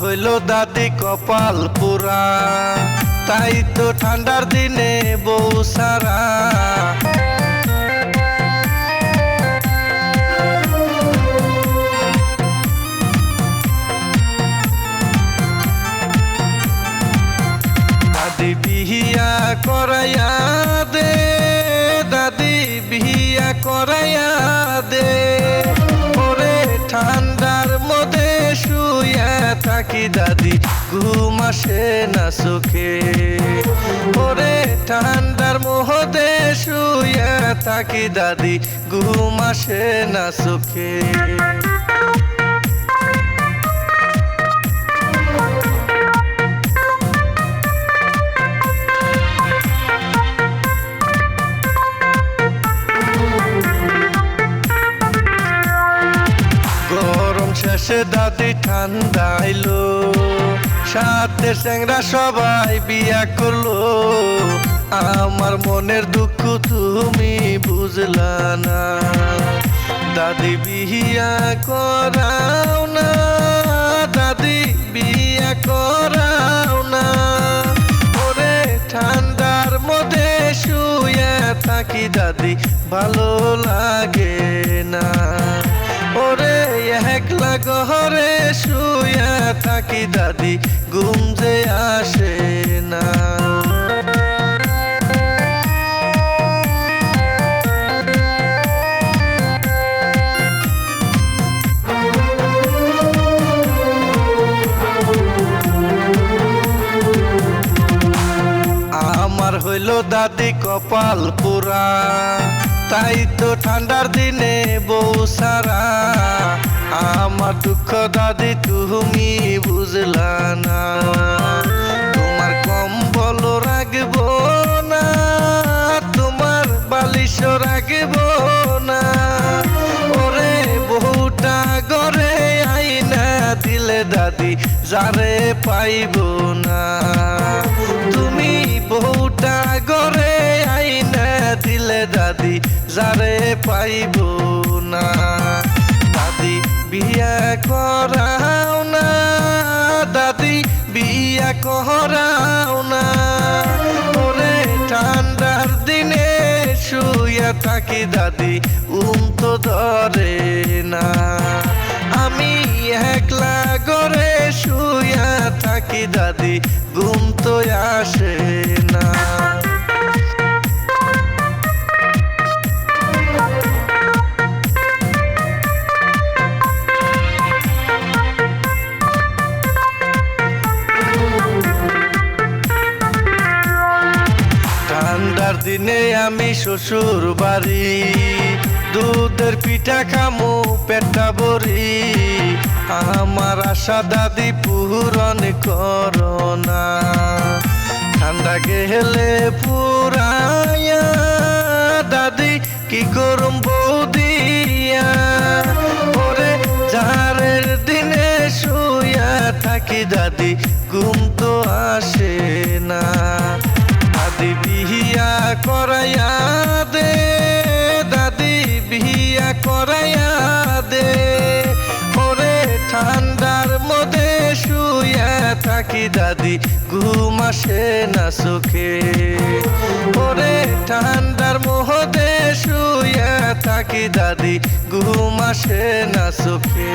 হইল দাদি কপাল পুরা। তাই তো ঠান্ডার দিনে বউ সারা। দাদি বিহিয়া করাইয়া দে, দাদি বিহিয়া করাইয়া থাকি দাদি? ঘুম আসে না সুখে ওরে ঠান্ডার মোহতে শুয়ে থাকি দাদি। ঘুম আসে না সুখে শেষে দাদি ঠান্ডা এলো। সাথে স্যাংরা সবাই বিয়া করল। আমার মনের দুঃখ তুমি বুঝলা না। দাদি বিয়া করাও না, দাদি বিয়া করাও না। ওরে ঠান্ডার মধ্যে শুয়ে থাকি, দাদি ভালো লাগে গহরে শুয়ে থাকি দাদি ঘুম যে আসে না। দাদি কপাল পুরা, তাই তো ঠান্ডার দিনে বউ সারা। আমার দুঃখ দাদি, তুমি বুঝলা না। তোমার কম্বল রাখব না, তোমার বালিশ রাখব না। ওরে বহুটা গড়ে আইনা দিলে দাদি, যারে পাইব না। তুমি বহুটা গড়ে আইনা দিলে দাদি, যারে পাইব না। দাদি বিয়া করাও না, দাদি বিয়া করাও না। ওরে ঠান্ডার দিনে শুয়ে থাকি দাদি, উম তো ধরে না। আমি একলা গড়ে শুয়ে থাকি দাদি, ঘুম তো আসে না। ঠান্ডার দিনে আমি শ্বশুর বাড়ি, দুধের পিঠা খামু পেটা বড়ি আমার আশা দাদি পূরণ করোনা ঠান্ডা গেলে পুরায়া দাদি কি করুম বৌদিয়া? ওরে জাহারের দিনে শুয়া থাকি দাদি, ঘুম তো আসে না। দাদি বিহিয়া করাইয়া দে। থাকি দাদি, ঘুম আসে না সুখে ওরে ঠান্ডার মোহতে শুয়ে থাকি দাদি, ঘুম আসে না সুখে